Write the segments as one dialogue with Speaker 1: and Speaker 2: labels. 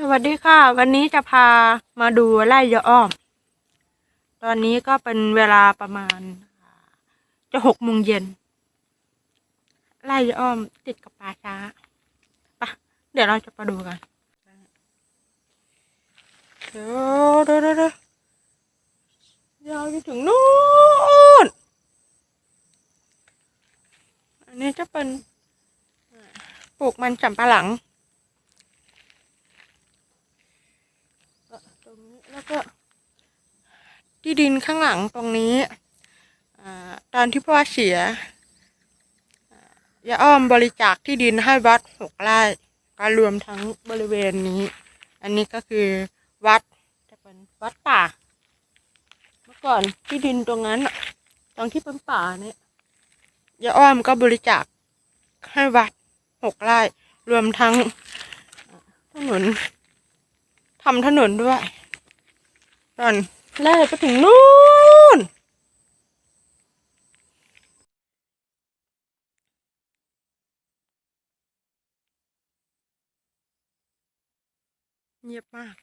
Speaker 1: สวัสดีค่ะ วันนี้จะพามาดูไร่ยะอ้อม ตอนนี้ก็เป็นเวลาประมาณ จะหกโมงเย็นไร่ยะอ้อมติดกับป่าช้าปะเดี๋ยวเราจะไปดูกันเดี๋ยวเดี๋ยวเดี๋ยวเดี๋ยาวไปถึงนู่นอันนี้จะเป็นปลูกมันสำปะหลัง ตรงนี้แล้วก็ ที่ ดินข้างหลังตรงนี้อตอนที่พ่อเสียอ่ายาอ้อมบริจาคที่ดินให้วัดหกไร่ก็รวมทั้งบริเวณนี้ อันนี้ก็คือวัดจะเป็นวัดป่า เมื่อก่อนที่ดินตรงนั้นตรงที่เป็นป่าเนี่ยยาอ้อมก็บริจาคให้วัดหกไร่รวมทั้งถนนทำถนนด้วยตอน แรกไปถึงนู่นเงียบมาก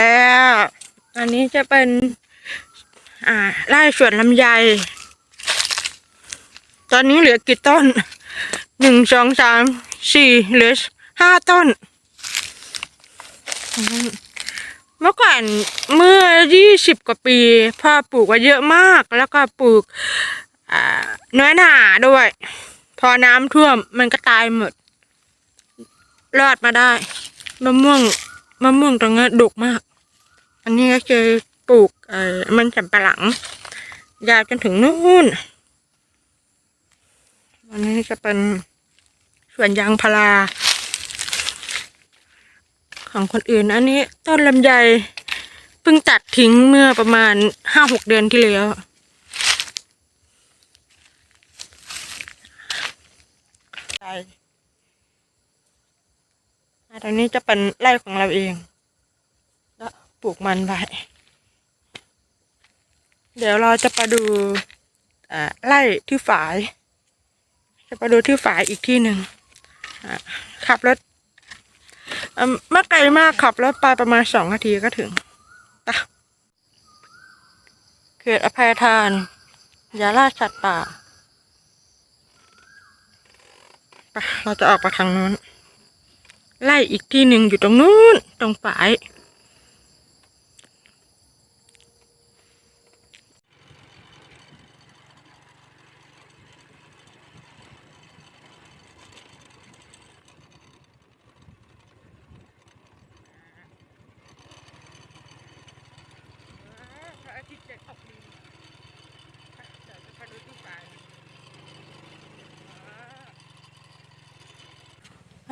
Speaker 1: แล้วอันนี้จะเป็น อ่าไร่สวนลำไย ตอนนี้เหลือกี่ต้นหนึ่งสองสามสี่เหลือห้าต้น เมื่อก่อนเมื่อยี่สิบกว่าปีพ่อปลูกไว้เยอะมาก แล้วก็ปลูกน้อยหนาด้วย พอน้ำท่วมมันก็ตายหมด รอดมาได้มะม่วงมะม่วงตรงนี้นดกมาก อันนี้ก็คือปลูกเอ่อมันสำปะหลัง ยาวจนถึงนู่นอันนี้จะเป็นสวนยางพารา ของคนอื่น อันนี้ต้นลำไยเพิ่งตัดทิ้งเมื่อประมาณห้าหกเดือนที่แล้วใช่อะตรงนี้จะเป็นไร่ของเราเอง ปลูกมันไว้ เดี๋ยวเราจะไปดูไร่ที่ฝาย จะไปดูที่ฝายอีกที่หนึ่งขับรถเอิ่มไม่ไกลมากขับรถไปประมาณสองนาทีก็ถึงปะเขื่อนอภัยทานยาลาสัตว์ป่าไปเราจะออกไปทางนู้น ไล่อีกที่หนึ่งอยู่ตรงนู้น ตรงฝาย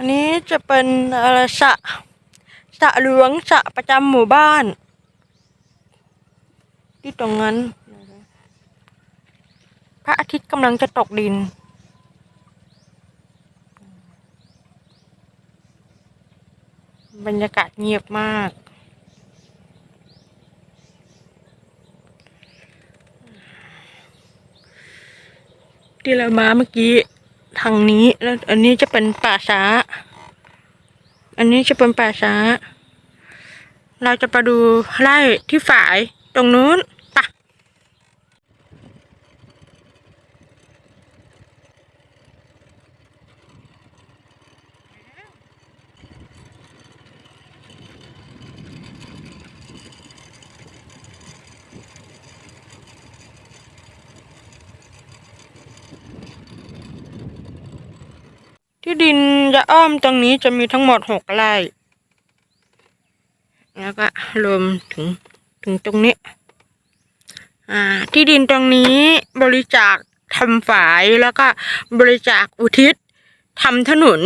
Speaker 1: อั นี้จะเป็นอะไรสระสระหลวงสระประจำหมู่บ้าน ที่ตรงนั้น พระอาทิตย์กำลังจะตกดิน บรรยากาศเงียบมากที่เรามาเมื่อกี้ทางนี้แล้วอันนี้จะเป็นป่าช้า อันนี้จะเป็นป่าช้า เราจะไปดูไร่ที่ฝายตรงนู้นปะ ที่ดินจะอ้อมตรงนี้จะมีทั้งหมดหกไร่ แล้วก็รวมถึงถึงตรงนี้ อ่า ที่ดินตรงนี้บริจาคทำฝายแล้วก็บริจาคอุทิศทำถนน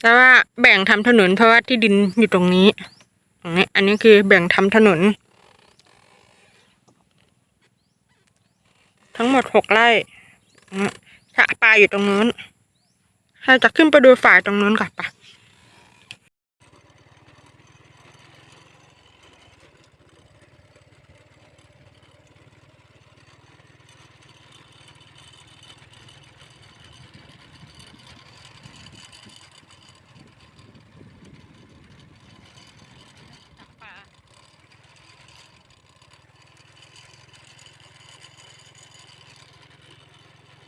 Speaker 1: แต่ว่าแบ่งทำถนนเพราะว่าที่ดินอยู่ตรงนี้ตรงนี้ อันนี้คือแบ่งทำถนน ทั้งหมดหกไร่อืมสระปลาอยู่ตรงนู้น เราจะขึ้นไปดูฝ่ายตรงนู้นก่อนปะ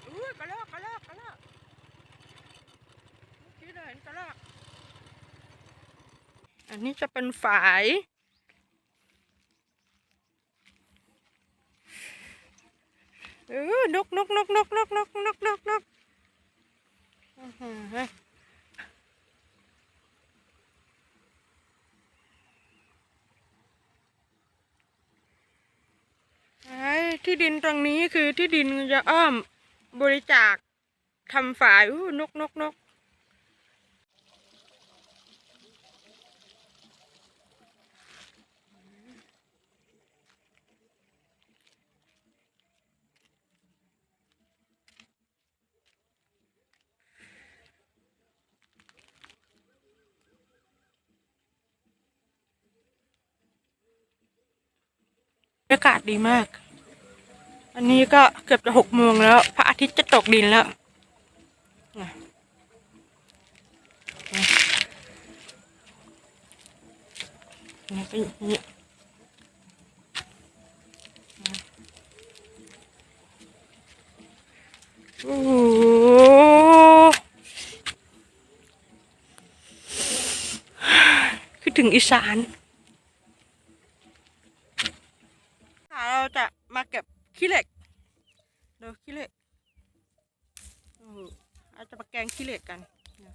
Speaker 1: อุ้ยกระลอกกระลอกกระลอกเมื่อกี้เราเห็นกระลอก อันนี้จะเป็นฝาย เออนกนกนกนกนกนกนกนกนกอือหือไอ้ที่ดินตรงนี้คือที่ดินจะอ้อมบริจาคทำฝายอู้นกนกนก อากาศดีมาก อันนี้ก็เกือบจะหกโมงแล้ว พระอาทิตย์จะตกดินแล้วนี่เป็นอย่างนี้โอ้โหคือถึงอีสาน กันนะ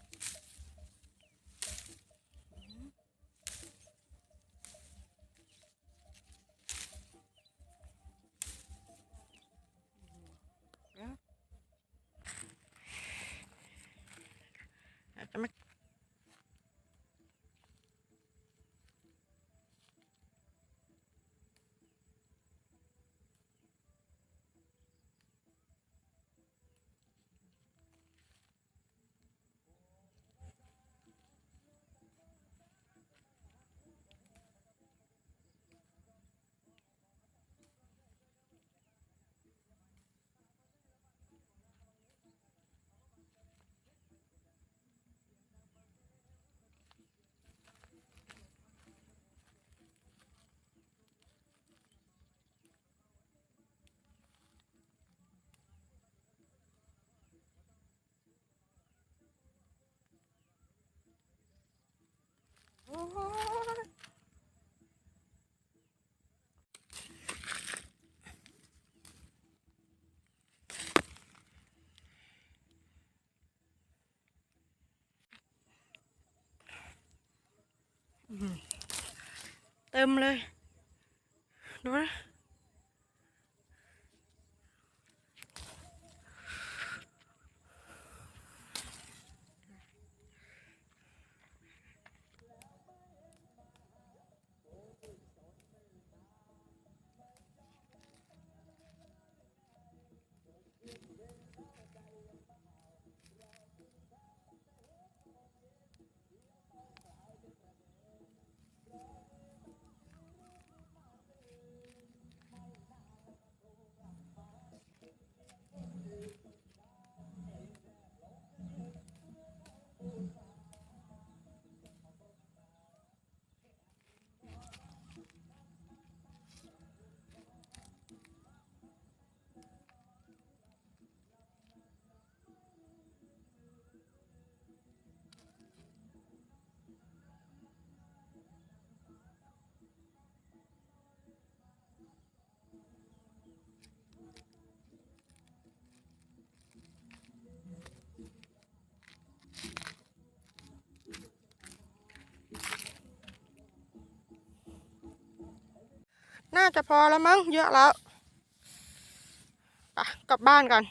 Speaker 1: tôm lên. น่าจะพอแล้วมั้งเยอะแล้ว ไปกลับบ้านกัน